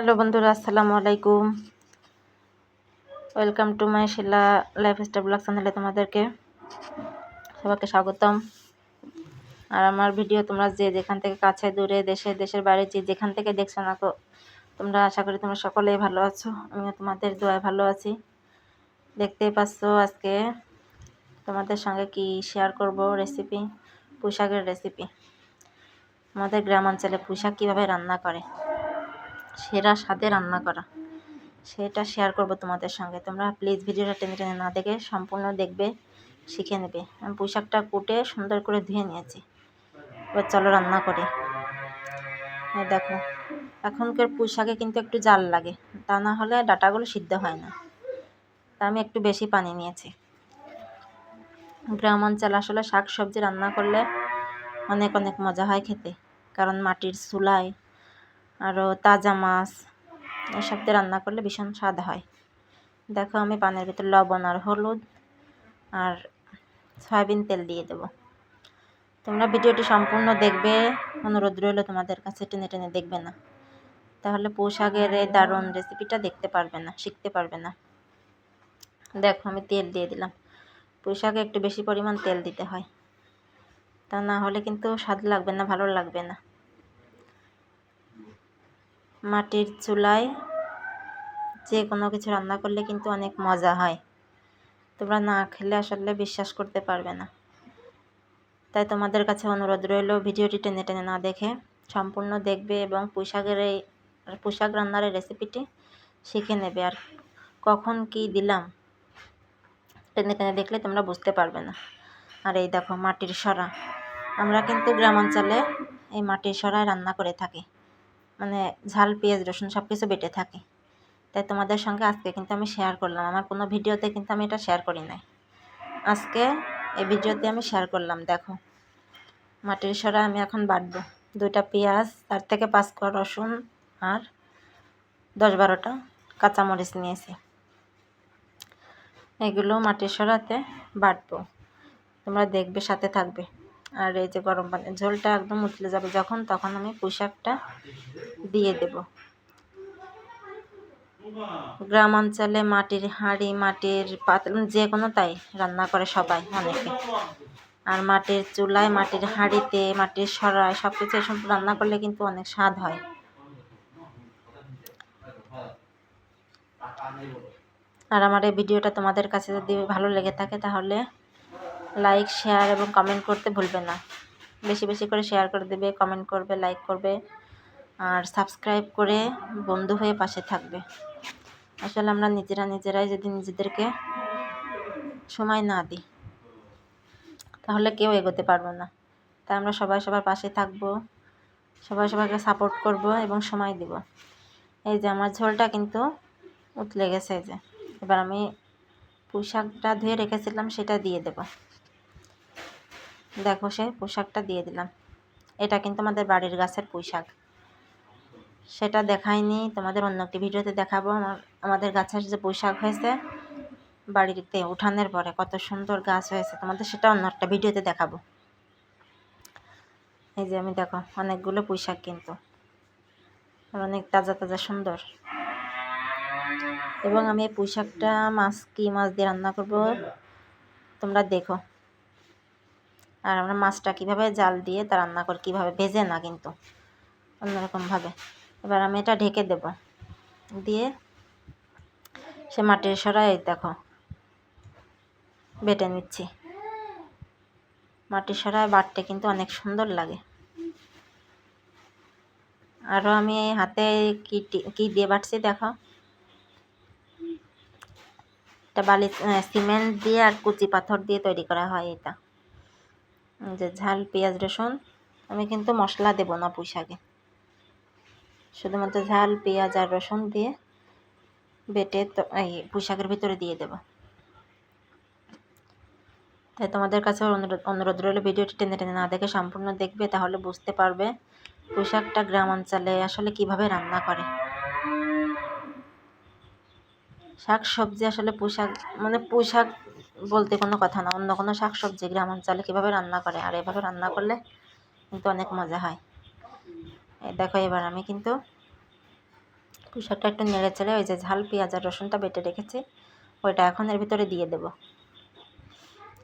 Hello বন্ধুরা, আসসালামু আলাইকুম। Welcome to my Shila lifestyle blog চ্যানেলে তোমাদেরকে সবাইকে স্বাগতম। আর আমার ভিডিও তোমরা যে যেখান থেকে কাছে, দূরে, দেশে, দেশের বাইরে যে যেখান থেকে দেখছ না তোমরা আশা করি তোমরা সকলেই ভালো আছো। আমিও তোমাদের দোয়ায় ভালো আছি। দেখতেই পাচ্ছ আজকে তোমাদের সঙ্গে কি শেয়ার করব রেসিপি পোশাকের রেসিপি আমাদের গ্রামাঞ্চলে পোশাক কীভাবে রান্না করে? সেরা স্বাদে রান্না করা। সেটা শেয়ার করব তোমাদের সঙ্গে। তোমরা প্লিজ ভিডিওটা টেনে টেনে না দেখে সম্পূর্ণ দেখবে, শিখে নেবে। আমি পোশাকটা কুটে সুন্দর করে ধুয়ে নিয়েছি। এবার চলো রান্না করি। দেখো, এখনকার পোশাকে কিন্তু একটু জাল লাগে। তা না হলে ডাটাগুলো সিদ্ধ হয় না। তা আমি একটু বেশি পানি নিয়েছি। গ্রাম অঞ্চল আসলে শাক সবজি রান্না করলে অনেক অনেক মজা হয় খেতে। কারণ মাটির চুলায় আরও তাজা মাছ এসব দিয়ে রান্না করলে ভীষণ স্বাদ হয়। দেখো, আমি পানের ভিতর লবণ আর হলুদ আর সয়াবিন তেল দিয়ে দেবো। তোমরা ভিডিওটি সম্পূর্ণ দেখবে, অনুরোধ রইল তোমাদের কাছে, টেনে টেনে দেখবে না। তাহলে পোশাকের এই দারুণ রেসিপিটা দেখতে পারবে না, শিখতে পারবে না। দেখো, আমি তেল দিয়ে দিলাম। পোশাকে একটু বেশি পরিমাণ তেল দিতে হয়। তা না হলে কিন্তু স্বাদ লাগবে না, ভালো লাগবে না। মাটির চুলায় যে কোনো কিছু রান্না করলে কিন্তু অনেক মজা হয়। তোমরা না খেলে আসলে বিশ্বাস করতে পারবে না। তাই তোমাদের কাছে অনুরোধ রইল ভিডিওটি টেনে টেনে না দেখে সম্পূর্ণ দেখবে এবং পোশাকের এই, পোশাক রান্নার এই রেসিপিটি শিখে নেবে। আর কখন কি দিলাম টেনে টেনে দেখলে তোমরা বুঝতে পারবে না। আর এই দেখো মাটির সরা। আমরা কিন্তু গ্রামাঞ্চলে এই মাটির সরায় রান্না করে থাকি। মানে ঝাল, পেঁয়াজ, রসুন সব কিছু বেটে থাকে। তাই তোমাদের সঙ্গে আজকে কিন্তু আমি শেয়ার করলাম। আমার কোনো ভিডিওতে কিন্তু আমি এটা শেয়ার করি নাই। আজকে এই ভিডিওতে আমি শেয়ার করলাম, দেখো। মাটির সরা আমি এখন বাটবো। দুইটা পেঁয়াজ, তার থেকে পাঁচ কোয়া রসুন আর দশ বারোটা কাঁচামরিচ নিয়েছি। এগুলো মাটির সরাতে বাটবো। তোমরা দেখবে, সাথে থাকবে। আর এই যে গরম পানি, ঝোলটা একদম উতলে যাবে যখন, তখন আমি পোশাকটা দিয়ে দেব। গ্রাম অঞ্চলে মাটির হাঁড়ি, মাটির পাতল যে কোনো তাই রান্না করে সবাই অনেকে। আর মাটির চুলায়, মাটির হাঁড়িতে, মাটির সরায় সব কিছু এসব রান্না করলে কিন্তু অনেক স্বাদ হয়। আর আমার এই ভিডিওটা তোমাদের কাছে যদি ভালো লেগে থাকে তাহলে লাইক শেয়ার এবং কমেন্ট করতে ভুলবে না। বেশি বেশি করে শেয়ার করে দেবে কমেন্ট করবে লাইক করবে, আর সাবস্ক্রাইব করে বন্ধু হয়ে পাশে থাকবে। আসলে আমরা নিজেরা নিজেরাই যদি নিজেদেরকে সময় না দিই, তাহলে কেউ এগোতে পারব না। তাই আমরা সবাই সবার পাশে থাকব, সবাই সবাইকে সাপোর্ট করব এবং সময় দিব। এই যে আমার ঝোলটা কিন্তু উতলে গেছে এই যে। এবার আমি পোশাকটা ধুয়ে রেখেছিলাম, সেটা দিয়ে দেব। দেখো সে পোশাকটা দিয়ে দিলাম। এটা কিন্তু আমাদের বাড়ির গাছের পোশাক। সেটা দেখাইনি, তোমাদের অন্য একটি ভিডিওতে দেখাবো। আমাদের গাছের যে পোশাক হয়েছে, বাড়িতে উঠানের পরে কত সুন্দর গাছ হয়েছে, তোমাদের সেটা অন্য একটা ভিডিওতে দেখাবো। এই যে আমি দেখো, অনেকগুলো পোশাক কিন্তু, অনেক তাজা তাজা সুন্দর। এবং আমি এই পোশাকটা মাছ কি মাছ দিয়ে রান্না করব, তোমরা দেখো। আর আমরা মাছটা কীভাবে জাল দিয়ে তা রান্না করি, কীভাবে ভেজে না কিন্তু। অন্যরকমভাবে। এবার আমি এটা ঢেকে দেব। দিয়ে সে মাটির সরাই দেখো, বেটে নিচ্ছি। মাটির সরাই বাটতে কিন্তু অনেক সুন্দর লাগে। আরও আমি হাতে কি কি দিয়ে বাটছি দেখো। এটা বালি সিমেন্ট দিয়ে আর কুচি পাথর দিয়ে তৈরি করা হয় এটা। যে ঝাল, পেঁয়াজ, রসুন, আমি কিন্তু মশলা দেব না পুঁশাকে শুধুমাত্র ঝাল, পেঁয়াজ আর রসুন দিয়ে বেটে এই পোশাকের ভিতরে দিয়ে দেব। তাই তোমাদের কাছে অনুরোধ অনুরোধ রইল ভিডিওটি টেনে টেনে না দেখে সম্পূর্ণ দেখবে, তাহলে বুঝতে পারবে পোশাকটা গ্রাম অঞ্চলে আসলে কীভাবে রান্না করে। শাক সবজি আসলে পোশাক মানে পোশাক বলতে কোনো কথা না, অন্য কোনো শাক সবজি গ্রাম অঞ্চলে কীভাবে রান্না করে? আর এভাবে রান্না করলে কিন্তু অনেক মজা হয়। দেখো এবার আমি কিন্তু পুঁশাকটা একটু নেড়ে চেড়ে ওই যে ঝাল, পেঁয়াজ আর রসুনটা বেটে রেখেছি, ওইটা এখন এর ভিতরে দিয়ে দেব।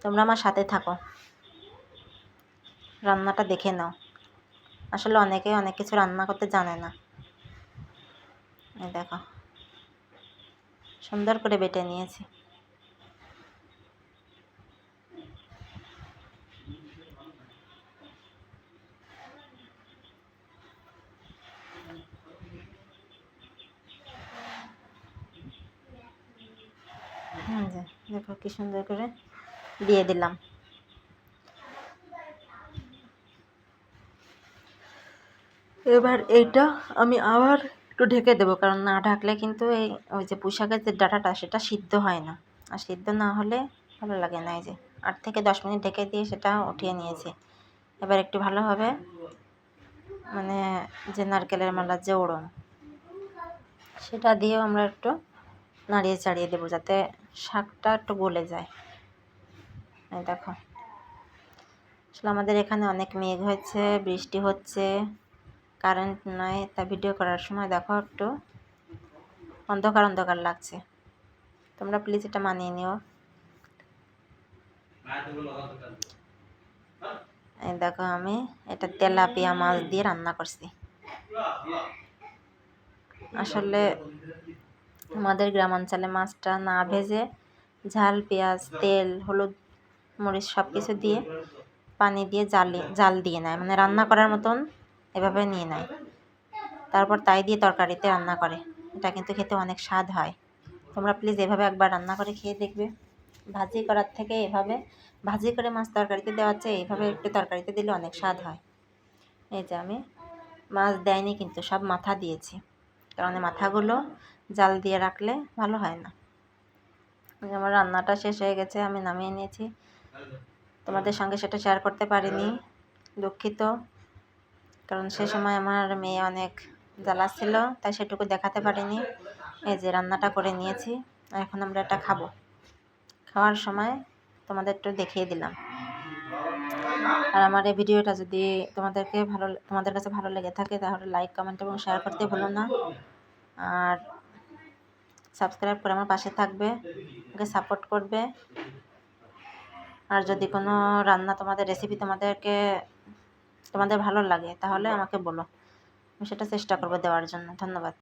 তোমরা আমার সাথে থাকো। রান্নাটা দেখে নাও। আসলে অনেকে অনেক কিছু রান্না করতে জানে না। দেখো। সুন্দর করে বেটে নিয়েছি। যে, দেখো কি সুন্দর করে দিয়ে দিলাম। এবার এইটা আমি আবার একটু ঢেকে দেবো, কারণ না ঢাকলে কিন্তু এই, ওই যে পুঁশাকের যে ডাটাটা, সেটা সিদ্ধ হয় না। আর সিদ্ধ না হলে ভালো লাগে না, এই যে আট থেকে দশ মিনিট ঢেকে দিয়ে সেটা উঠিয়ে নিয়েছি। এবার একটু ভালোভাবে মানে যে নারকেলের মালার যে ওড়ন, সেটা দিয়েও আমরা একটু নাড়িয়ে চাড়িয়ে দেবো যাতে শাকটা একটু গলে যায়। দেখো। আসলে আমাদের এখানে অনেক মেঘ হয়েছে, বৃষ্টি হচ্ছে, কারেন্ট নাই, তা ভিডিও করার সময় দেখো একটু। অন্ধকার অন্ধকার লাগছে। তোমরা প্লিজ এটা মানিয়ে নিও। এই দেখো আমি এটা তেলাপিয়া মাছ দিয়ে রান্না করছি। আসলে আমাদের গ্রামাঞ্চলে মাছটা না ভেজে ঝাল, পেঁয়াজ, তেল, হলুদ, মরিচ সব কিছু দিয়ে পানি দিয়ে জালে, জাল দিয়ে নেয়। মানে রান্না করার মতন এভাবে নিয়ে নেয়। তারপর তাই দিয়ে তরকারিতে রান্না করে। এটা কিন্তু খেতে অনেক স্বাদ হয়। তোমরা প্লিজ এভাবে একবার রান্না করে খেয়ে দেখবে। ভাজি করার থেকে এভাবে ভাজি করে মাছ তরকারিতে দেওয়া হচ্ছে এইভাবে একটু তরকারিতে দিলে অনেক স্বাদ হয়। এই যে আমি মাছ দেয়নি কিন্তু সব মাথা দিয়েছি। কারণ মাথাগুলো জাল দিয়ে রাখলে ভালো হয় না। আমার রান্নাটা শেষ হয়ে গেছে, আমি নামিয়ে নিয়েছি। তোমাদের সঙ্গে সেটা শেয়ার করতে পারিনি, দুঃখিত। কারণ সে সময় আমার মেয়ে অনেক জ্বালা ছিল, তাই সেটুকু দেখাতে পারিনি। এই যে রান্নাটা করে নিয়েছি, এখন আমরা এটা খাব। খাওয়ার সময় তোমাদের একটু দেখিয়ে দিলাম। আর আমার এই ভিডিওটা যদি তোমাদেরকে ভালো, তোমাদের কাছে ভালো লেগে থাকে, তাহলে লাইক কমেন্ট এবং শেয়ার করতে ভুলো না। আর সাবস্ক্রাইব করে আমার পাশে থাকবে ওকে সাপোর্ট করবে। আর যদি কোনো রান্না তোমাদের রেসিপি তোমাদেরকে, তোমাদের ভালো লাগে, তাহলে আমাকে বলো। আমি সেটা চেষ্টা করব দেওয়ার জন্য। ধন্যবাদ।